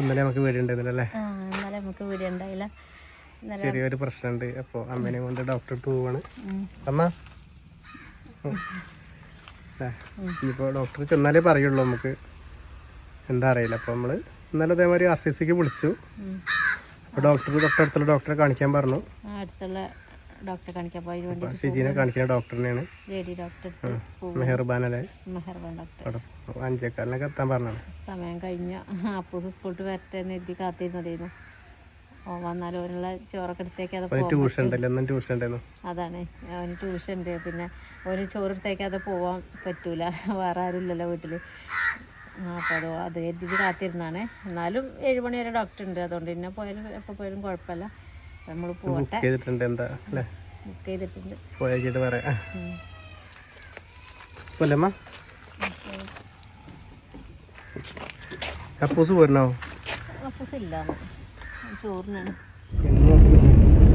ഇന്നലെ നമുക്ക് വീട് ഉണ്ടായിരുന്നില്ല ഇന്നലെ നമുക്ക് ഉണ്ടായില്ല. ചെറിയൊരു പ്രശ്നമുണ്ട്. അപ്പൊ അമ്മേനെ കൊണ്ട് ഡോക്ടർ അടുത്ത് പോവാണ്. അമ്മ? ഡോക്ടർ ചെന്നാലേ പറയുള്ളൂ നമുക്ക്. എന്താ അറിയില്ല. അപ്പൊ നമ്മൾ ഇന്നലെ അതേമാതിരി ആർ സി സിക്ക് വിളിച്ചു. ഉം. അപ്പൊ ഡോക്ടർ തൊട്ടടുത്തുള്ള ഡോക്ടറെ കാണിക്കാൻ പറഞ്ഞു. അടുത്തുള്ള ഡോക്ടറെ കാണിക്കാൻ പോയി. ഷിജീനെ കാണിക്കുന്ന ഡോക്ടറിനെയാണ്. ലേഡി ഡോക്ടർ മെഹർബാനല്ലേ മെഹർബാൻ അല്ലേ മെഹർബാൻ ഡോക്ടർ. അഞ്ചേക്കാലിനൊക്കെ എത്താൻ പറഞ്ഞാണ് സമയം കഴിഞ്ഞ അപ്പൂസ് സ്കൂളിൽ വരട്ടെ എന്ന് എഴുതി കാത്തിരുന്നതായിരുന്നു. ഓ വന്നാലും അവനുള്ള ചോറൊക്കെ എടുത്തേക്കാതെ ട്യൂഷൻ ഉണ്ടല്ലോ ട്യൂഷൻ ഉണ്ടായിരുന്നു അതാണ്. അവന് ട്യൂഷൻ ഉണ്ട്. പിന്നെ അവന് ചോറെടുത്തേക്കാതെ പോവാൻ പറ്റൂല. വേറെ ആരും ഇല്ലല്ലോ വീട്ടിൽ അപ്പോൾ അത് അത് എഴുതി കാത്തിരുന്നാണ് എന്നാലും ഏഴ് മണി വരെ ഡോക്ടർ ഉണ്ട്. അതുകൊണ്ട് പിന്നെ പോയാലും എപ്പോൾ പോയാലും കുഴപ്പമില്ല. നമ്മൾ പോട്ടെ. ചെയ്തിട്ടുണ്ട് എന്താ അല്ലേ? ബുക്ക് ചെയ്തിട്ടുണ്ട്. പോയിട്ട് പറയാം. അപ്പൂസ് പോരണോ അപ്പൊ ഞങ്ങൾ ചോറിനാണ്.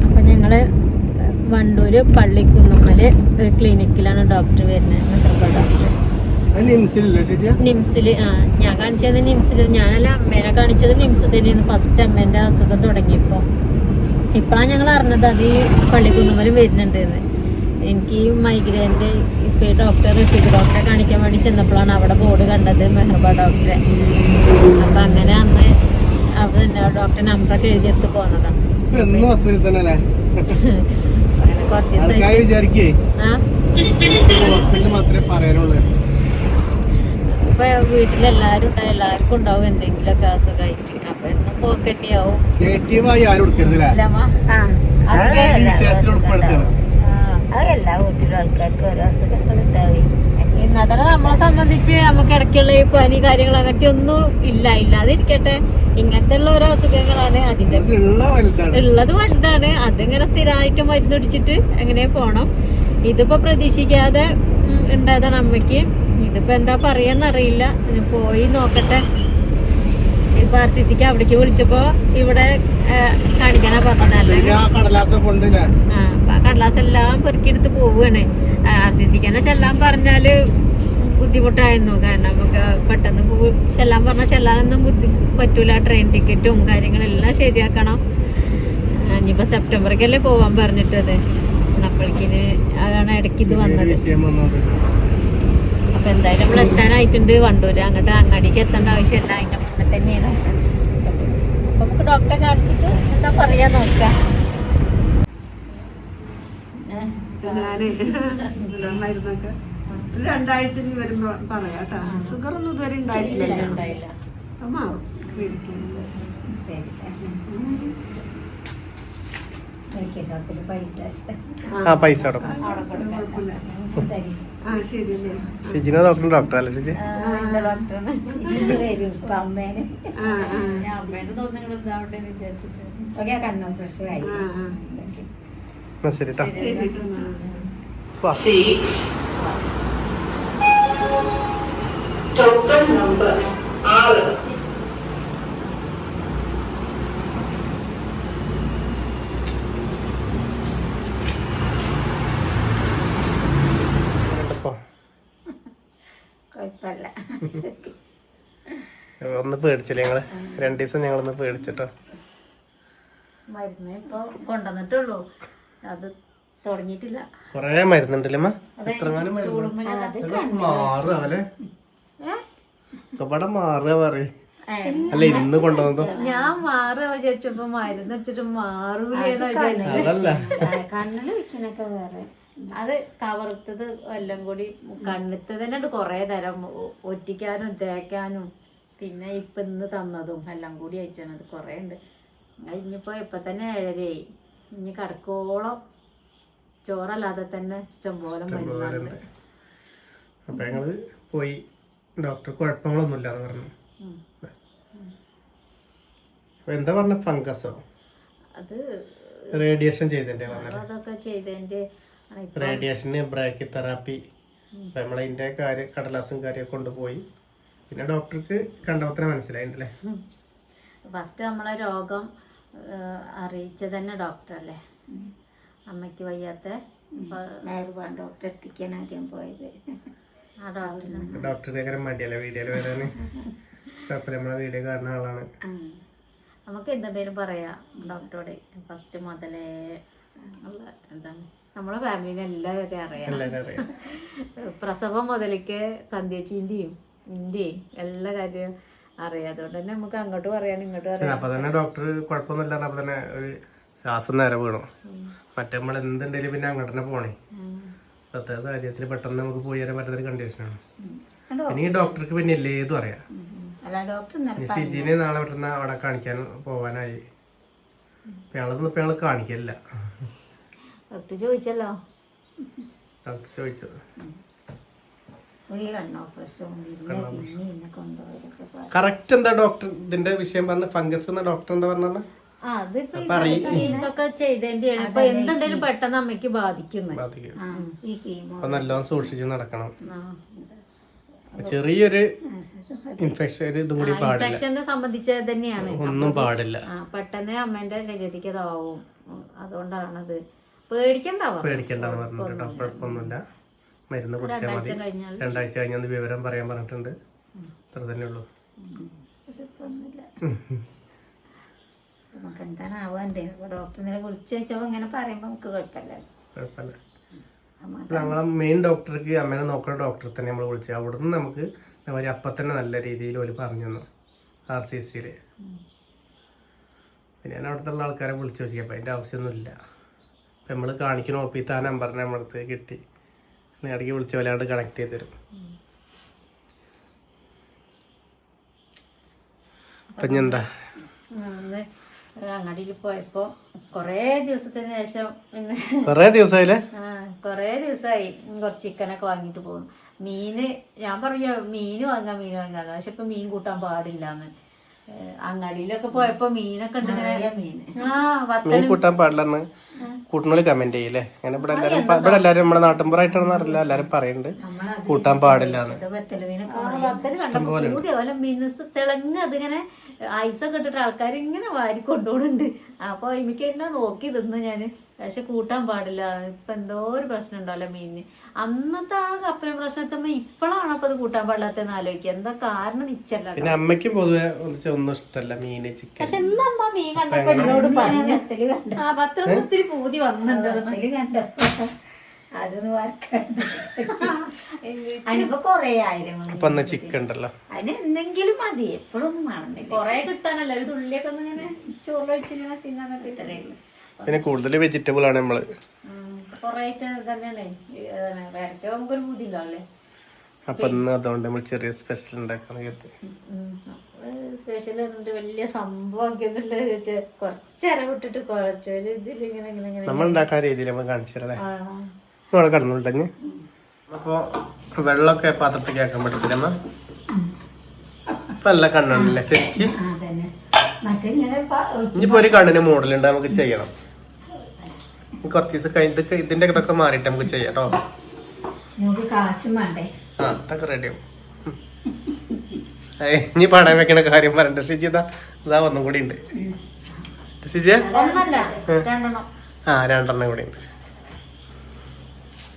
അപ്പം ഞങ്ങൾ വണ്ടൂര് പള്ളിക്കുന്നുമ്മൽ ഒരു ക്ലിനിക്കിലാണ് ഡോക്ടർ വരുന്നത്. നിംസിൽ ഡോക്ടർ നിംസിൽ ആ ഞാൻ കാണിച്ചത് നിംസിൽ ഞാനല്ല അമ്മേനെ കാണിച്ചത് നിംസ് തന്നെയാണ്. ഫസ്റ്റ് അമ്മേന്റെ അസുഖം തുടങ്ങിയപ്പോൾ ഇപ്പോഴാണ് ഞങ്ങൾ അറിഞ്ഞത് അത് ഈ പള്ളിക്കുന്നുമ്മൽ വരുന്നുണ്ട് എന്ന് എനിക്ക് ഈ മൈഗ്രൈന്റെ ഇപ്പൊ ഡോക്ടർ ഋത്തിക് ഡോക്ടറെ കാണിക്കാൻ വേണ്ടി ചെന്നപ്പോഴാണ് അവിടെ ബോർഡ് കണ്ടത് മെഹർബ ഡോക്ടറെ അപ്പം അങ്ങനെ അന്ന് അവിടെ ഡോക്ടറെ നമ്പറൊക്കെ എഴുതിയെടുത്ത് പോന്നതാണ് അങ്ങനെ കുറച്ച് ആ? ഇപ്പൊ വീട്ടിലെല്ലാരും ഉണ്ടാവും എല്ലാവർക്കും ഉണ്ടാവും എന്തെങ്കിലുമൊക്കെ അസുഖമായിട്ട് പോക്കറ്റിയാവും നെഗറ്റീവായി ആരും എടുക്കരുതില്ല അല്ലമ്മ ഉൾപ്പെടുത്തണം. അത് എല്ലാ വീട്ടിലും ആൾക്കാർക്ക് ഓരോ അസുഖങ്ങൾ ഉണ്ടാവും ഇന്നത്തെ നമ്മളെ സംബന്ധിച്ച് നമുക്ക് ഇടയ്ക്കുള്ള ഈ പനി കാര്യങ്ങൾ അങ്ങനത്തെ ഒന്നും ഇല്ല. ഇല്ലാതിരിക്കട്ടെ. ഇങ്ങനത്തെ ഉള്ള ഓരോ അസുഖങ്ങളാണ് അതിന്റെ ഉള്ളത് വലുതാണ്. അതിങ്ങനെ സ്ഥിരമായിട്ട് മരുന്നൊടിച്ചിട്ട് അങ്ങനെ പോണം. ഇതിപ്പോ പ്രതീക്ഷിക്കാതെ ഉണ്ടായതാണ് അമ്മയ്ക്ക്. ഇതിപ്പോ എന്താ പറയാന്നറിയില്ല. പോയി നോക്കട്ടെ. ഇപ്പൊ ആർ സി സിക്ക് അവിടേക്ക് വിളിച്ചപ്പോ ഇവിടെ കാണിക്കാനാ പറഞ്ഞത് കടലാസ് എല്ലാം പെറുക്കിയെടുത്ത് പോവുകയാണ് ആർ സി സിക്ക്. തന്നെ ചെല്ലാൻ പറഞ്ഞാൽ ബുദ്ധിമുട്ടായിരുന്നു. കാരണം നമുക്ക് പെട്ടെന്ന് ചെല്ലാൻ പറഞ്ഞാൽ ചെല്ലാനൊന്നും ബുദ്ധി പറ്റൂല. ട്രെയിൻ ടിക്കറ്റും കാര്യങ്ങളെല്ലാം ശരിയാക്കണം. ഇനിയിപ്പോ സെപ്റ്റംബറിക്കല്ലേ പോവാൻ പറഞ്ഞിട്ടത്. അപ്പോഴേക്കിന് അതാണ് ഇടയ്ക്ക് ഇത് വന്നത്. അപ്പൊ എന്തായാലും നമ്മൾ എത്താനായിട്ടുണ്ട് വണ്ടൂര് അങ്ങോട്ട് അങ്ങാടിക്ക് എത്തേണ്ട ആവശ്യമില്ല. അതിന്റെ മുന്നേ തന്നെയാണ്. അപ്പൊ നമുക്ക് ഡോക്ടറെ കാണിച്ചിട്ട് എന്താ പറയാ നോക്കാം. രണ്ടാഴ്ച വരുമ്പോ പറയാം കേട്ടാ. ഷുഗർ ഒന്നും ഇതുവരെ ഉണ്ടായിട്ടില്ല. മാറും. ആ പൈസ അടക്കും. ശരി ശരി. ഷിജിന ഡോക്ടർ ഡോക്ടർ അല്ലേ ഷിജി എന്റെ ഡോക്ടറാണ് നമ്പർ വരും ഇപ്പൊ അമ്മേനെ ആ ആ ഞാൻ അമ്മേനെ തോന്നുന്നു ഇതാവട്ടെ എന്ന് വിചാരിച്ചിട്ട് ഒക്കെ കണ്ണും പ്രശ്നമായി ആ ആ ആ ശരി കേട്ടോ ശരി കേട്ടോ എന്നാ. വാ ഇപ്പൊ കുഴപ്പമില്ല ഒന്ന് പേടിച്ചില്ലേ ഞങ്ങൾ? രണ്ടു ദിവസം ഞങ്ങളൊന്ന് പേടിച്ചിട്ടോ. മരുന്ന് ഇപ്പൊ കൊണ്ടുവന്നിട്ടുള്ളൂ. അത് തുടങ്ങിയിട്ടില്ല. കൊറേ മരുന്നുണ്ടല്ലേ അമ്മ? എത്രങ്ങാനും മാറുക ഇവിടെ മാറുക പറയും. അല്ല ഇന്ന് കൊണ്ടുവന്നതോ? ഞാൻ മാറുക വിചാരിച്ചപ്പോ മരുന്ന് വെച്ചിട്ട് മാറൂലെന്ന് അതല്ല. കണ്ണിൽ വെക്കണൊക്കെ വേറെ. അത് കവർത്തത് എല്ലാം കൂടി കണ്ണുത്തത് തന്നെ കൊറേ തരം. ഒറ്റിക്കാനും തേക്കാനും. പിന്നെ ഇപ്പൊ ഇന്ന് തന്നതും എല്ലാം കൂടി അയച്ചത് കൊറേ ഉണ്ട്. ഇനിയിപ്പോൾ ഇപ്പൊ തന്നെ ഏഴരയായി. ഇനി കടക്കോളം ചോറല്ലാതെ തന്നെ ഇഷ്ടംപോലെ മരുന്നുണ്ട് അപ്പൊ ഞങ്ങൾ പോയി. ഡോക്ടർ കുഴപ്പങ്ങളൊന്നുമില്ലാന്ന് പറഞ്ഞു. എന്താ പറഞ്ഞ? ഫംഗസോ? അത് റേഡിയേഷൻ ചെയ്തതിന്റെ അതൊക്കെ ചെയ്തതിന്റെ റേഡിയേഷന് ബ്രേക്ക് തെറാപ്പി നമ്മളതിന്റെ കാര്യം കടലാസും കാര്യമൊക്കെ കൊണ്ടുപോയി. പിന്നെ ഡോക്ടർക്ക് കണ്ടവത്ര മനസ്സിലായിട്ടല്ലേ ഫസ്റ്റ് നമ്മളെ രോഗം അറിയിച്ച അറിയിച്ചത് തന്നെ ഡോക്ടറല്ലേ? അമ്മയ്ക്ക് വയ്യാത്ത മേർവാൻ ഡോക്ടറെ എത്തിക്കാൻ ആദ്യം പോയത്. ആ ഡോക്ടർ. ഡോക്ടർക്ക് ഭയങ്കര മടിയല്ലേ വീഡിയോയിൽ വരാന്? നമ്മളെ വീഡിയോ കാണുന്ന ആളാണ്. നമുക്ക് എന്തുണ്ടെങ്കിലും പറയാം ഡോക്ടറോട് ഫസ്റ്റ് മുതലേ. ഉള്ള എന്താണ്? നമ്മളെ ഫാമിലിനെ എല്ലാവരും അറിയാം എല്ലാവരും അറിയാം പ്രസവം മുതലേക്ക് സന്ധ്യച്ചിന്റെയും ഇന്ത്യയും എല്ലാ കാര്യവും അറിയാം. അതുകൊണ്ട് തന്നെ നമുക്ക് അങ്ങോട്ട് പറയാനും ഇങ്ങോട്ട് പറയാം. അപ്പൊ തന്നെ ഡോക്ടർ കുഴപ്പമൊന്നുമില്ല അപ്പൊ തന്നെ ഒരു ശ്വാസം നേരെ വീണു. മറ്റേ നമ്മൾ എന്തുണ്ടെങ്കിലും പിന്നെ അങ്ങോട്ട് തന്നെ പോണേ. പ്രത്യേക സാഹചര്യത്തിൽ പെട്ടെന്ന് നമുക്ക് പോയി വരാൻ പറ്റുന്ന ഒരു കണ്ടീഷനാണ് ഇനി ഡോക്ടർക്ക് പിന്നെ എല്ലേതും അറിയാം ഇനി ഷിജിനെ നാളെ പെട്ടെന്ന് അവിടെ കാണിക്കാൻ പോവാനായി. പേളൊന്നും ഇപ്പൊ കാണിക്കല്ല കാണിക്കില്ല ഡോക്ടർ ചോദിച്ചല്ലോ? ഡോക്ടർ ചോദിച്ചു ഒരു കണ്ണോ പ്രശ്നം പിന്നെ പിന്നെ എന്നെ കൊണ്ടുപോയതൊക്കെ പറ- കറക്റ്റ് എന്താ ഡോക്ടർ ഇതിന്റെ വിഷയം പറഞ്ഞ ഫംഗസ് എന്ന ഡോക്ടർ എന്താ പറഞ്ഞ ഇതൊക്കെ ഇപ്പൊ എന്തുണ്ടെങ്കിലും പെട്ടെന്ന് അമ്മയ്ക്ക് ബാധിക്കുന്നു. ബാധിക്കും. ആ ഈ കീമോ അപ്പൊ നല്ലോണം സൂക്ഷിച്ച് നടക്കണം. ചെറിയൊരു ഇൻഫെക്ഷൻ ഒരു ഇതും കൂടി പാടില്ല. ഇൻഫെക്ഷനെ സംബന്ധിച്ച് തന്നെയാണ്. ഒന്നും പാടില്ല. ആ പെട്ടെന്ന് അമ്മേന്റെ ശരീരത്തിക്ക് അതുകൊണ്ടാണത്. പേടിക്കണ്ടാവാ പേടിക്കണ്ടെന്ന് കുഴപ്പമൊന്നുമില്ല. മരുന്ന് കുടിച്ചാൽ മതി. രണ്ടാഴ്ച കഴിഞ്ഞാൽ വിവരം പറയാൻ പറഞ്ഞിട്ടുണ്ട്. അത്ര തന്നെ ഉള്ളൂ. നമുക്ക് എന്താണ് വിളിച്ചു ഇങ്ങനെ കുഴപ്പമില്ല. നമ്മളെ മെയിൻ ഡോക്ടർക്ക് അമ്മേനെ നോക്കുന്ന ഡോക്ടറെ തന്നെ നമ്മൾ വിളിച്ചു. അവിടുന്ന് നമുക്ക് ഇതേമാതിരി അപ്പം തന്നെ നല്ല രീതിയിൽ ഒരു പറഞ്ഞു തന്നു. ആർ സി സിയിൽ പിന്നെ ഞാൻ അവിടുത്തെ ആൾക്കാരെ വിളിച്ചു വെച്ചപ്പോൾ അതിന്റെ ആവശ്യമൊന്നുമില്ല. അപ്പം നമ്മൾ കാണിക്കണ ഓപ്പിത്ത് ആ നമ്പറിനെ നമ്മളടുത്ത് കിട്ടി. ഇടയ്ക്ക് വിളിച്ച് വല്ലാണ്ട് കണക്ട് ചെയ്ത് തരും. അപ്പം എന്താ? അങ്ങാടിയിൽ പോയപ്പോ കൊറേ ദിവസത്തിന് ശേഷം പിന്നെ കുറേ ദിവസമായില്ലേ ആ കൊറേ ദിവസമായി കുറച്ച് ചിക്കനൊക്കെ വാങ്ങിയിട്ട് പോകുന്നു മീന് ഞാൻ പറയാ മീന് വാങ്ങാം മീൻ വാങ്ങാന്ന് പക്ഷെ ഇപ്പൊ മീൻ കൂട്ടാൻ പാടില്ലാന്ന്. അങ്ങാടിയിലൊക്കെ പോയപ്പോ മീനൊക്കെ ഉണ്ട്. ആ വത്ത കൂട്ടാൻ പാടില്ലെന്ന്? കൂട്ടുന്നോളി കമന്റ് ചെയ്യില്ലേ? അങ്ങനെ ഇവിടെ എല്ലാരും ഇവിടെ എല്ലാരും നമ്മുടെ നാട്ടിൻപുറമായിട്ടാണെന്ന് അറിയില്ല. എല്ലാരും പറയുന്നുണ്ട് കൂട്ടാൻ കൂടി അതുപോലെ മിനുസ് തിളങ്ങ് അതിങ്ങനെ ഐസൊക്കെ ഇട്ടിട്ട് ആൾക്കാർ ഇങ്ങനെ വാരി കൊണ്ടുപോകുന്നുണ്ട് അപ്പൊ എനിക്ക് എന്നെ നോക്കി തിന്നു ഞാൻ. പക്ഷെ കൂട്ടാൻ പാടില്ല. ഇപ്പൊ എന്തോ ഒരു പ്രശ്നം ഉണ്ടാവില്ല മീനിന്. അന്നത്തെ ആ കപ്പല പ്രശ്നത്തുമ്പോൾ ഇപ്പോഴാണ് അപ്പൊ അത് കൂട്ടാൻ പാടില്ലാത്തതെന്ന് ആലോചിക്കുക. എന്താ കാരണം നിച്ചല്ല പിന്നെ അമ്മയ്ക്കും പൊതുവെ ഒന്നും ഇഷ്ടമല്ല മീന് ചിക്കൻ. പക്ഷെ ഇന്നമ്മ മീൻ കണ്ടപ്പോ എന്നോട് പറഞ്ഞു. ആ പത്രം ഒത്തിരി പൂതി വന്നിട്ടുണ്ട്. കണ്ട അതൊന്ന് വറക്കണ്ട അതിനിപ്പോ കൊറേ ആയിരം അപ്പൊ അന്ന് ചിക്കൻ ഉണ്ടല്ലോ. അതിന് എന്തെങ്കിലും മതി. എപ്പോഴൊന്നും വേണമെന്നില്ല കൊറേ കിട്ടാനല്ല? ഒരു തുള്ളിയൊക്കെ ഒന്ന് ഇങ്ങനെ ചോറിലൊഴിച്ചിങ്ങനെ വെച്ചിങ്ങനെ തിന്നാൻ ഉള്ളൂ. പിന്നെ കൂടുതൽ വെജിറ്റബിൾ ആണ് നമ്മൾ. കൊറേ ആയിട്ട് തന്നെയാണ്. ഇടയ്ക്ക് നമുക്കൊരു ബുദ്ധി ഉണ്ടാവില്ലേ അപ്പൊ ഇന്ന് അതുകൊണ്ട് നമ്മൾ ചെറിയ സ്പെഷ്യൽ ഉണ്ടാക്കാൻ സ്പെഷ്യൽ എന്നിട്ട് വലിയ സംഭവം കുറച്ചേരം വിട്ടിട്ട് കുറച്ചു നമ്മൾ ഉണ്ടാക്കാൻ രീതിയിൽ നമ്മൾ കാണിച്ചു തരാം ആ. നമ്മളെ കടന്നുണ്ടെങ്കിൽ അപ്പോ വെള്ളമൊക്കെ പാത്രത്തേക്ക് ആക്കാൻ പഠിച്ചില്ലമ്മ ഇപ്പൊ നല്ല കണ്ണുണ്ടല്ലേ ശരിക്കും? ഇനിയിപ്പോ ഒരു കണ്ണിന് മോഡലുണ്ട് നമുക്ക് ചെയ്യണം. കുറച്ച് ദിവസം കഴിഞ്ഞിട്ട് ഇതിന്റെ ഇതൊക്കെ മാറിയിട്ട് നമുക്ക് ചെയ്യാം കേട്ടോ. നമുക്ക് കാശും വേണ്ടേ? ആ അതൊക്കെ റെഡിയാവും ഇനി പടം വെക്കണ കാര്യം പറയണ്ട. ഷിജി ഇതാ ഇതാ ഒന്നും കൂടി ഉണ്ട്. ഷിജി? ഒന്നല്ല രണ്ടെണ്ണം. ആ രണ്ടെണ്ണം കൂടി ഉണ്ട്.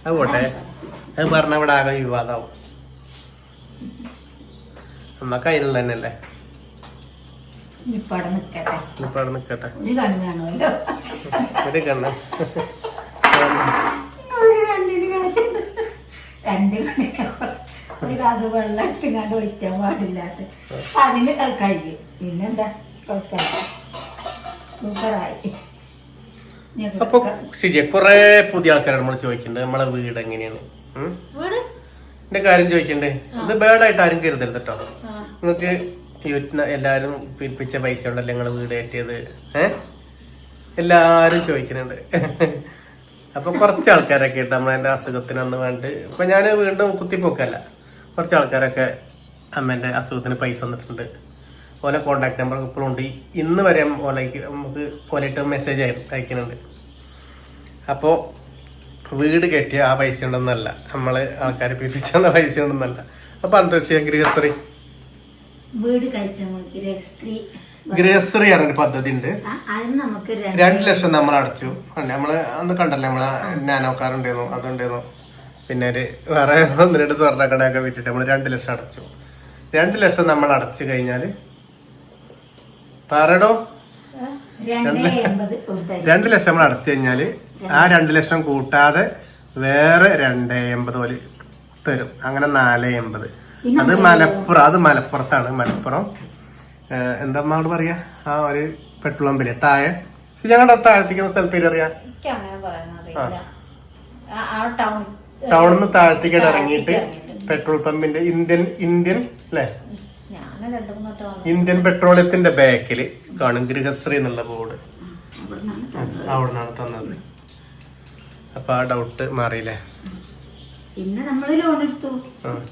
അത് പോട്ടെ അത് പറഞ്ഞ ഇവിടെ ആകെ വിവാദമാവും നമ്മക്ക് അതിനുള്ള തന്നെയല്ലേ? ഇപ്പൊ അവിടെ നിക്കട്ടെ. ഒരു കണ്ണ് രണ്ട് കണ്ണിന് ഒരു ഗ്ലാസ് വെള്ളം എടുത്തുകൊണ്ട് ഒഴിക്കാൻ പാടില്ലാത്ത. അതിന് കഴിയും. പിന്നെന്താ? കുഴപ്പമില്ല. സൂപ്പറായി. അപ്പൊ ശരിയാ കൊറേ പുതിയ ആൾക്കാരാണ് നമ്മൾ ചോദിക്കുന്നത് നമ്മളെ വീട് എങ്ങനെയാണ്? ഉം? എന്റെ കാര്യം ചോദിക്കണ്ടേ? ഇത് ബേഡായിട്ട് ആരും കരുതരുത് കേട്ടോ നിങ്ങൾക്ക് യൂറ്റിന് എല്ലാരും പിരിപ്പിച്ച പൈസ ഉണ്ടല്ലോ നിങ്ങളെ വീട് കയറ്റിയത്? ഏഹ് എല്ലാരും ചോദിക്കുന്നുണ്ട് അപ്പൊ കുറച്ച് ആൾക്കാരൊക്കെ ഉണ്ട് നമ്മളെന്റെ അസുഖത്തിന് അന്ന് വേണ്ടി ഇപ്പൊ ഞാൻ വീണ്ടും കുത്തിപ്പോക്കല്ല. കുറച്ച് ആൾക്കാരൊക്കെ അമ്മേന്റെ അസുഖത്തിന് പൈസ തന്നിട്ടുണ്ട്. ഓലെ കോണ്ടാക്ട് നമ്പർ ഇപ്പോഴും ഉണ്ട്. ഇന്ന് വരെ ഓലയ്ക്ക് നമുക്ക് ഓലായിട്ട് മെസ്സേജ് അയക്കുന്നുണ്ട്. അപ്പോൾ വീട് കെട്ടിയ ആ പൈസ ഉണ്ടെന്നല്ല. നമ്മൾ ആൾക്കാരെ പിരിപ്പിച്ചെന്ന പൈസ ഉണ്ടെന്നല്ല. അപ്പൊ അന്തരീക്ഷ ഗൃഹശ്രീ? വീട് ഗൃഹശ്രീ പറഞ്ഞൊരു പദ്ധതി ഉണ്ട് രണ്ടു ലക്ഷം നമ്മൾ അടച്ചു. നമ്മൾ അന്ന് കണ്ടല്ലേ നമ്മളെ നാനോ കാർ ഉണ്ടായിരുന്നു അതുണ്ടായിരുന്നു പിന്നെ ഒരു വേറെ ഒന്ന് രണ്ട് സ്വർണ കടയൊക്കെ വിറ്റിട്ട് നമ്മൾ രണ്ട് ലക്ഷം അടച്ചു. രണ്ട് ലക്ഷം നമ്മൾ അടച്ചു കഴിഞ്ഞാൽ പറയടോ രണ്ടേ ലക്ഷം നമ്മൾ അടച്ചു കഴിഞ്ഞാൽ ആ രണ്ട് ലക്ഷം കൂട്ടാതെ വേറെ രണ്ട് എൺപത് പോലെ തരും. അങ്ങനെ നാല് എൺപത്. അത് മലപ്പുറം അത് മലപ്പുറത്താണ് മലപ്പുറം. എന്താ അവിടെ പറയാ? ആ ഒരു പെട്രോൾ പമ്പിൽ താഴെ. ഞങ്ങളുടെ താഴ്ത്തിക്കുന്ന സ്ഥലത്ത് അറിയാം ടൗണിൽ നിന്ന് താഴ്ത്തിക്കട്ട് ഇറങ്ങിയിട്ട് പെട്രോൾ പമ്പിന്റെ ഇന്ത്യൻ ഇന്ത്യൻ അല്ലേ? ഇന്ത്യൻ പെട്രോളിയത്തിന്റെ ബാക്കിൽ കാണും ഗൃഹശ്രീ എന്നുള്ള ബോർഡ്. അവിടെ നിന്നാണ് തന്നത്. അപ്പൊ ആ ഡൗട്ട് മാറിയില്ലേ? പിന്നെ നമ്മൾ ലോൺ എടുത്തു.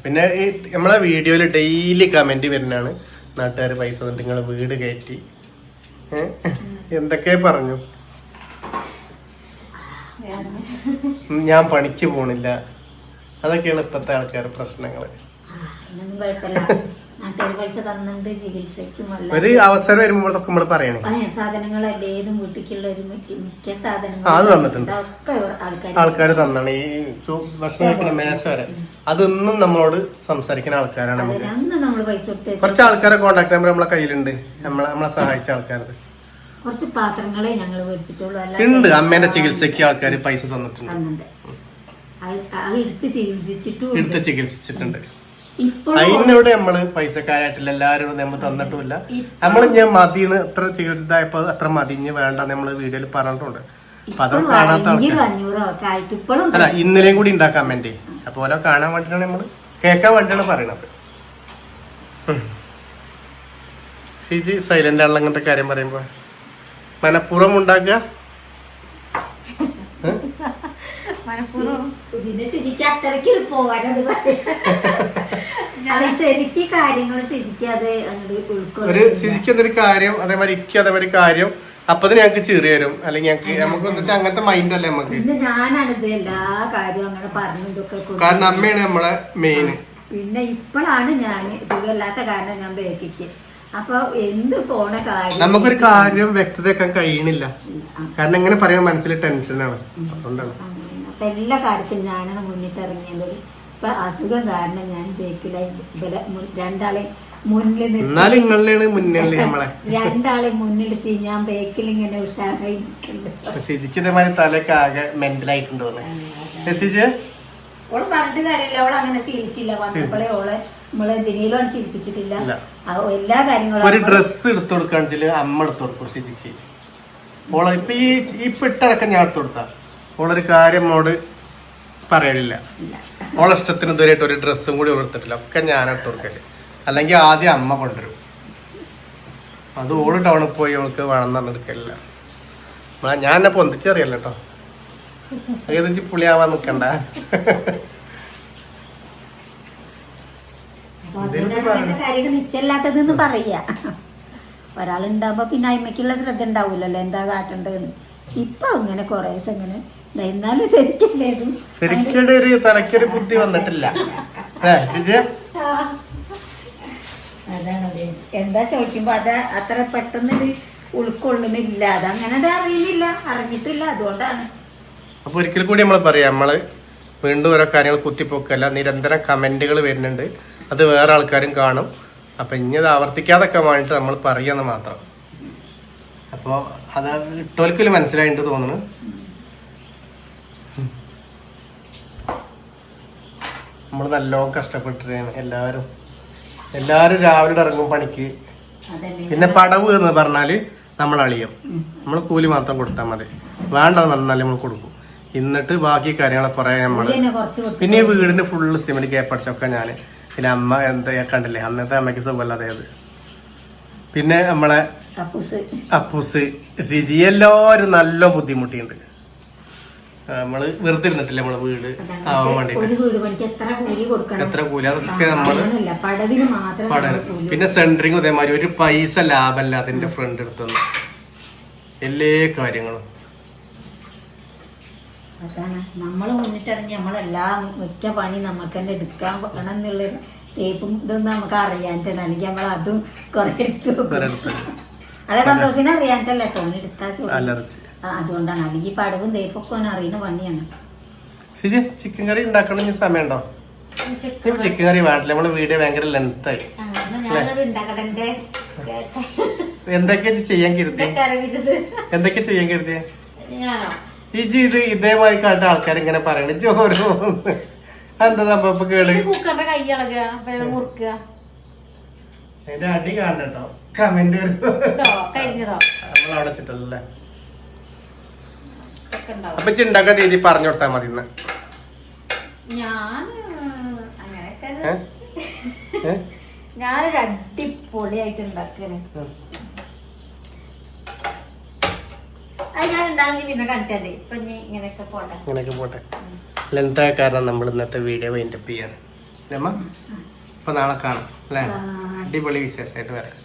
പിന്നെ ഈ നമ്മളെ വീഡിയോയിൽ ഡെയിലി കമന്റ് വരുന്നതാണ്. നാട്ടുകാർ പൈസ തന്നിട്ട് നിങ്ങളെ വീട് കയറ്റി. എന്തൊക്കെ പറഞ്ഞു? ഞാൻ പണിക്ക് പോണില്ല. അതൊക്കെയാണ് ഇപ്പത്തെ ആൾക്കാർ പ്രശ്നങ്ങൾ. നാട്ടുകാർ പൈസ തന്നിട്ട് ചികിത്സയ്ക്കും ഒരു അവസരം വരുമ്പോഴൊക്കെ നമ്മൾ പറയണേ. ആ, സാധനങ്ങളല്ലേ ഏതും ഒരു മിക്ക- ആ, അത് തന്നിട്ടുണ്ട്. ആൾക്കാർ തന്നാണ്. ഈ ഭക്ഷണം മേശ വരെ. അതൊന്നും നമ്മളോട് സംസാരിക്കുന്ന ആൾക്കാരാണ് നമുക്ക്. നമ്മൾ പൈസ കൊടുത്ത് കുറച്ച് ആൾക്കാരെ കോണ്ടാക്ട് നമ്പർ നമ്മളെ കയ്യിലുണ്ട്. നമ്മളെ നമ്മളെ സഹായിച്ച ആൾക്കാരത്. കുറച്ച് പാത്രങ്ങളെ ഞങ്ങൾ മേടിച്ചിട്ടുള്ളൂ ഉണ്ട്. അമ്മേന്റെ ചികിത്സയ്ക്ക് ആൾക്കാർ പൈസ തന്നിട്ടുണ്ട്. അത് എടുത്ത് ചികിത്സിച്ചിട്ടും എടുത്ത് ചികിത്സിച്ചിട്ടുണ്ട്. അതിനോട് നമ്മൾ പൈസക്കാരായിട്ടില്ല എല്ലാവരും നമ്മൾ തന്നിട്ടുമില്ല. നമ്മൾ ഞാൻ മതിന്ന് എത്ര ചെയ്തായപ്പോ അത്ര മതിഞ്ഞ് വേണ്ട നമ്മൾ വീഡിയോയിൽ പറഞ്ഞിട്ടുണ്ട്. അപ്പൊ അതൊക്കെ കാണാത്ത ആൾക്കാർ അല്ല ഇന്നലെയും കൂടി ഉണ്ടാക്കാൻ വേണ്ടി. അപ്പൊ ഓരോ കാണാൻ വേണ്ടിട്ടാണ് നമ്മൾ കേൾക്കാൻ വേണ്ടിയാണ് പറയണത്. സിജി സൈലന്റ് ആണല്ലോ അങ്ങനത്തെ കാര്യം പറയുമ്പോ. മനഃപൂർവം ഉണ്ടാക്കുക പിന്നെ ശരിക്കും അത്രയ്ക്ക് പോവാനത് ശരിക്ക് കാര്യങ്ങൾ ശരിക്കും ഒരു എന്തൊരു കാര്യം അതേമാതിരി ഇക്ക് അതേമാതിരി കാര്യം. അപ്പൊ തന്നെ ഞങ്ങൾക്ക് ചെറിയ തരും. അല്ലെങ്കിൽ ഞങ്ങൾക്ക് നമുക്ക് എന്താ അങ്ങനത്തെ മൈൻഡ് അല്ലേ നമുക്ക് പിന്നെ ഞാനാണിത് എല്ലാ കാര്യവും അങ്ങനെ പറഞ്ഞു ഇതൊക്കെ കൊടുത്തത്. കാരണം അമ്മയാണ് നമ്മളെ മെയിൻ പിന്നെ ഇപ്പോഴാണ് ഞാൻ സുഖമില്ലാത്ത കാരണം ഞാൻ ബേക്കിക്ക്. അപ്പൊ എന്ത് പോണ കാര്യം നമുക്കൊരു കാര്യം വ്യക്തതയാക്കാൻ കഴിയണില്ല. കാരണം എങ്ങനെ പറയാൻ മനസ്സിൽ ടെൻഷനാണ് അതുകൊണ്ടാണ്. അങ്ങനെ. അപ്പൊ എല്ലാ കാര്യത്തിലും ഞാനാണ് മുന്നിട്ട് ഇറങ്ങിയത് ഇപ്പൊ അസുഖം കാരണം ഞാൻ ഇവരെ മു- രണ്ടാളെ മുന്നിൽ രണ്ടാളെ മുന്നിലെത്തി ഞാൻ ബേക്കിൽ ഇങ്ങനെ ഉഷാറായി ഓൾ പറഞ്ഞിട്ട് കാര്യമില്ല. ഓൾ അങ്ങനെ ശീലിച്ചില്ല. വന്നപ്പോഴേ ഓളെ നമ്മളെ എന്തിനേലും ശീലിപ്പിച്ചിട്ടില്ല. എല്ലാ കാര്യങ്ങളും ഒരു ഡ്രസ് എടുത്തു കൊടുക്കാന്ന് വെച്ചാൽ അമ്മ എടുത്തു കൊടുക്കും ശരിക്ക് ഓളെ ഇപ്പൊ ഈ ഈ ഇട്ടടക്കം ഞാൻ എടുത്തു കൊടുത്ത. ഓളൊരു കാര്യം മോട് പറയലില്ല. ഓളെ ഇഷ്ടത്തിന് ഇതുവരെയായിട്ട് ഒരു ഡ്രസ്സും കൂടി കൊടുത്തിട്ടില്ല ഒക്കെ ഞാൻ തുറക്കൽ അല്ലെങ്കിൽ ആദ്യം അമ്മ കൊണ്ടുവരും. അത് ഓൾ ടൗണിൽ പോയി ഓൾക്ക് വേണം എന്ന് എടുക്കലില്ല ഞാൻ എന്നെ പൊന്തിച്ചറിയല്ല കേട്ടോ ഏതെങ്കിലും പുളിയാവാൻ പറയാ. ഒരാളുണ്ടാവുമ്പോ പിന്നെ അമ്മയ്ക്കുള്ള ശ്രദ്ധ ഉണ്ടാവൂലല്ലോ. എന്താ കാട്ടണ്ടെന്ന്. ഇപ്പൊ അങ്ങനെ കുറേ സെങ്ങനെ ഇങ്ങനെ എന്നാലും? ശരിക്കും ഒരു ബുദ്ധി വന്നിട്ടില്ല. അതാണത് എന്താ ചോദിക്കുമ്പോ അത് അത്ര പെട്ടെന്ന് ഇത് ഉൾക്കൊള്ളുന്നില്ല. അതങ്ങനെ അത് അറിയുന്നില്ല. അറിഞ്ഞിട്ടില്ല. അതുകൊണ്ടാണ്. അപ്പൊ ഒരിക്കൽ കൂടി നമ്മൾ പറയാം. നമ്മൾ വീണ്ടും ഓരോ കാര്യങ്ങൾ കുത്തിപ്പൊക്കല്ല. നിരന്തരം കമന്റുകൾ വരുന്നുണ്ട്. അത് വേറെ ആൾക്കാരും കാണും. അപ്പൊ ഇനി അത് ആവർത്തിക്കാതൊക്കെ വേണ്ടിട്ട് നമ്മൾ പറയാന്ന് മാത്രം. അപ്പോ അത് ഇട്ടോൽക്കൊരു മനസ്സിലായിട്ട് തോന്നുന്നു. നമ്മൾ നല്ലോണം കഷ്ടപ്പെട്ടിട്ടാണ് എല്ലാവരും. എല്ലാവരും രാവിലെ ഇറങ്ങും പണിക്ക്. പിന്നെ പടവ് എന്ന് പറഞ്ഞാൽ നമ്മൾ അളിയും നമ്മൾ കൂലി മാത്രം കൊടുത്താൽ മതി. വേണ്ടത് പറഞ്ഞാൽ നമ്മൾ കൊടുക്കും. എന്നിട്ട് ബാക്കി കാര്യങ്ങളെ പറയാൻ കൊടുത്തു പിന്നെ ഈ വീടിന് ഫുള്ള് സിമെന്റ് കേപ്പടിച്ചൊക്കെ ഞാൻ പിന്നെ അമ്മ എന്താ കണ്ടില്ലേ? അന്നത്തെ അമ്മയ്ക്ക് സുഖമല്ലാതെയത് പിന്നെ നമ്മളെ അപ്പൂസ്. സിജി എല്ലാവരും നല്ല ബുദ്ധിമുട്ടിയുണ്ട്. നമ്മൾ വെറുതെ ഇരുന്നിട്ടില്ല നമ്മളെ വീട്? ആവാൻ വേണ്ടി എത്ര കൂലി അതൊക്കെ നമ്മൾ പഠനം പിന്നെ സെന്ററിങ് അതേമാതിരി ഒരു പൈസ ലാഭമല്ല അതിന്റെ ഫ്രണ്ട് എടുത്തൊന്നും എല്ലാ കാര്യങ്ങളും. അതാണ്. നമ്മൾ മുന്നിട്ടിറങ്ങി നമ്മളെല്ലാം ഒറ്റ പണി നമുക്ക് തന്നെ എടുക്കാൻ പോകണം എന്നുള്ള ടേപ്പും ഇതൊന്നും നമുക്ക് അറിയാൻ അല്ലെങ്കിൽ നമ്മൾ അതും കുറെ എടുത്ത് അല്ല സന്തോഷിനെ അറിയാനിട്ടല്ല എടുത്താൽ അലർജി. അതുകൊണ്ടാണ്. അല്ലെങ്കിൽ പടവും തേപ്പൊക്കെ അറിയുന്ന പണിയാണ്. ശരി ചിക്കൻ കറി സമയമുണ്ടോ? Chicken curry. വേണ്ടില്ല? നമ്മളെ വീഡിയോ ഭയങ്കര ലെങ്ത് ആയി. അങ്ങനെ ഞാനത് ഉണ്ടാക്കട്ടെ എന്തൊക്കെ ചെയ്യാൻ കരുതി എന്തൊക്കെ ചെയ്യാൻ കരുതിയേ? ഇജി ഇത് ഇതേമാതിരി കാട്ട ആൾക്കാർ ഇങ്ങനെ പറയണ ചോരോ എന്താ സംഭവം കേട്? കുക്കറിന്റെ കൈ ഇളകുക മുറുക്കുക. അതിന്റെ അടി കാണട്ടോ കമന്റ് ഇതോ കരിഞ്ഞതോ നമ്മൾ അവിടെ വെച്ചിട്ടല്ലേ? അപ്പൊ ഉണ്ടാക്കാൻ രീതി പറഞ്ഞു കൊടുത്താൽ മതി ഇന്ന്. ഞാൻ അങ്ങനെയൊക്കെ? ഞാനൊരു അടിപൊളിയായിട്ട് ഉണ്ടാക്കണേ ഉം. അത് ഞാൻ ഉണ്ടാകുന്ന പിന്നെ കാണിച്ചാലേ ഇപ്പൊ ഇനി ഇങ്ങനെയൊക്കെ പോട്ടെ. ലെന്താ കാരണം നമ്മൾ ഇന്നത്തെ വീഡിയോ വൈൻഡപ്പ് ചെയ്യാണ്. അമ്മ അപ്പൊ നാളെ കാണാം. അല്ലേ? അടിപൊളി വിശേഷമായിട്ട് വരാം